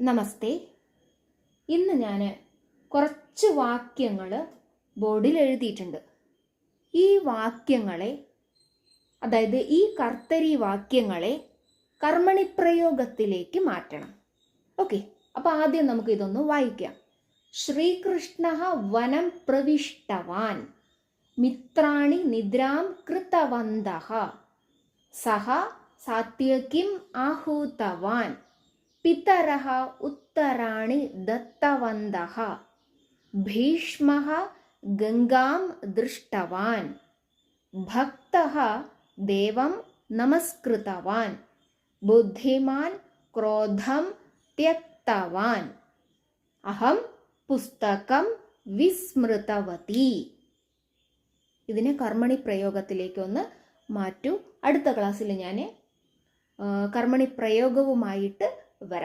നമസ്തേ. ഇന്ന് ഞാൻ കുറച്ച് വാക്യങ്ങൾ ബോർഡിൽ എഴുതിയിട്ടുണ്ട്. ഈ വാക്യങ്ങളെ അതായത് ഈ കർത്തരി വാക്യങ്ങളെ കർമ്മണിപ്രയോഗത്തിലേക്ക് മാറ്റണം. ഓക്കെ അപ്പോൾ ആദ്യം നമുക്ക് ഇതൊന്ന് വായിക്കാം. ശ്രീകൃഷ്ണ വനം പ്രവിഷ്ടവാൻ മിത്രാണി നിദ്രാം കൃതവന്ത സഹ സാത്യകിം ആഹൂതവാൻ പിതരः ഉത്തരാണി ദത്തവന്ത ഭീഷ്മ ഗംഗാം ദൃഷ്ടവാൻ ഭക്ത ദേവം നമസ്കൃതവാൻ ബുദ്ധിമാൻ ക്രോധം ത്യക്തവാൻ അഹം പുസ്തകം വിസ്മൃതവതി ഇതിനെ കർമ്മണി പ്രയോഗത്തിലേക്കൊന്ന് മാറ്റൂ. അടുത്ത ക്ലാസ്സിൽ ഞാൻ കർമ്മണി പ്രയോഗവുമായിട്ട്